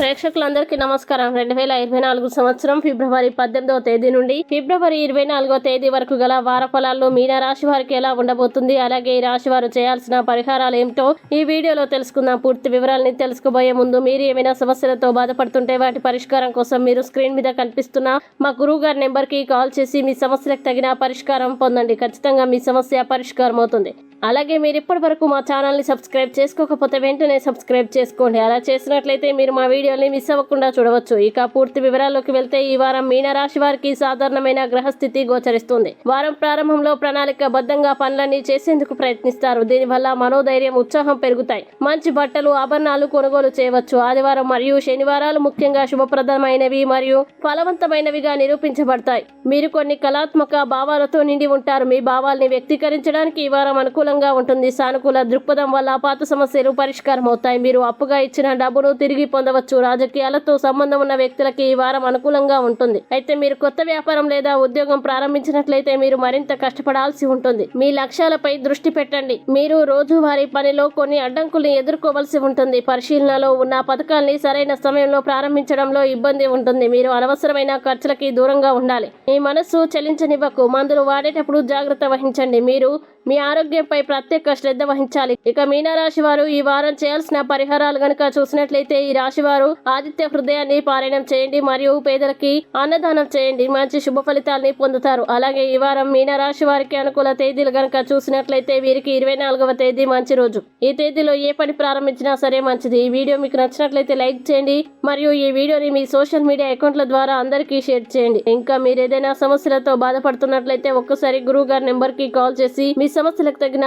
ప్రేక్షకులందరికీ నమస్కారం. రెండు వేల ఇరవై నాలుగు సంవత్సరం ఫిబ్రవరి పద్దెనిమిదవ తేదీ నుండి ఫిబ్రవరి ఇరవై నాలుగో తేదీ వరకు గల వార ఫలాల్లో మీన రాశి వారికి ఎలా ఉండబోతుంది అలాగే ఈ రాశి వారు చేయాల్సిన పరిహారాలు ఏమిటో ఈ వీడియోలో తెలుసుకుందాం. పూర్తి వివరాలని తెలుసుకోబోయే ముందు మీరు ఏమైనా సమస్యలతో బాధపడుతుంటే వాటి పరిష్కారం కోసం మీరు స్క్రీన్ మీద కనిపిస్తున్న మా గురువు గారి నెంబర్కి కాల్ చేసి మీ సమస్యలకు తగిన పరిష్కారం పొందండి. ఖచ్చితంగా మీ సమస్య పరిష్కారం అవుతుంది అలాగే మీరు ఇప్పటి వరకు మా ఛానల్ని సబ్స్క్రైబ్ చేసుకోకపోతే వెంటనే సబ్స్క్రైబ్ చేసుకోండి. అలా చేసినట్లయితే మీరు మా వీడియోని మిస్ అవ్వకుండా చూడవచ్చు. ఇక పూర్తి వివరాల్లోకి వెళ్తే ఈ వారం మీనరాశి వారికి సాధారణమైన గ్రహస్థితి గోచరిస్తుంది. వారం ప్రారంభంలో ప్రణాళిక బద్దంగా పనులన్నీ చేసేందుకు ప్రయత్నిస్తారు. దీనివల్ల మనోధైర్యం ఉత్సాహం పెరుగుతాయి. మంచి బట్టలు ఆభరణాలు కొనుగోలు చేయవచ్చు. ఆదివారం మరియు శనివారాలు ముఖ్యంగా శుభప్రదమైనవి మరియు ఫలవంతమైనవిగా నిరూపించబడతాయి. మీరు కొన్ని కళాత్మక భావాలతో నిండి ఉంటారు. మీ భావాల్ని వ్యక్తీకరించడానికి ఈ వారం అనుకూలంగా ఉంటుంది. సానుకూల దృక్పథం వల్ల పాత సమస్యలు పరిష్కారం అవుతాయి మీరు అప్పుగా ఇచ్చిన డబ్బును తిరిగి పొందవచ్చు. రాజకీయాలతో సంబంధం ఉన్న వ్యక్తులకి ఈ వారం అనుకూలంగా ఉంటుంది. అయితే మీరు కొత్త వ్యాపారం లేదా ఉద్యోగం ప్రారంభించినట్లయితే మీరు మరింత కష్టపడాల్సి ఉంటుంది. మీ లక్ష్యాలపై దృష్టి పెట్టండి. మీరు రోజువారీ పనిలో కొన్ని అడ్డంకుల్ని ఎదుర్కోవాల్సి ఉంటుంది. పరిశీలనలో ఉన్న పథకాల్ని సరైన సమయంలో ప్రారంభించడంలో ఇబ్బంది ఉంటుంది. మీరు అనవసరమైన ఖర్చులకి దూరంగా ఉండాలి. మీ మనస్సు చలించనివ్వకు. మందులు వాడేటప్పుడు జాగ్రత్త వహించండి. మీరు మీ ఆరోగ్యంపై ప్రత్యేక శ్రద్ధ వహించాలి. ఇక మీనరాశి వారు ఈ వారం చేయాల్సిన పరిహారాలు గనుక చూసినట్లయితే ఈ రాశి వారు ఆదిత్య హృదయాన్ని పారాయణం చేయండి మరియు పేదలకి అన్నదానం చేయండి. మంచి శుభ ఫలితాలని పొందుతారు. అలాగే ఈ వారం మీనరాశి వారికి అనుకూల తేదీలు గనుక చూసినట్లయితే వీరికి ఇరవై నాలుగవ తేదీ మంచి రోజు. ఈ తేదీలో ఏ పని ప్రారంభించినా సరే మంచిది. ఈ వీడియో మీకు నచ్చినట్లయితే లైక్ చేయండి మరియు ఈ వీడియోని మీ సోషల్ మీడియా అకౌంట్ల ద్వారా అందరికీ షేర్ చేయండి. ఇంకా మీరు ఏదైనా సమస్యలతో బాధపడుతున్నట్లయితే ఒక్కసారి గురువు గారి నెంబర్కి కాల్ చేసి మీ సమస్యలకు తగిన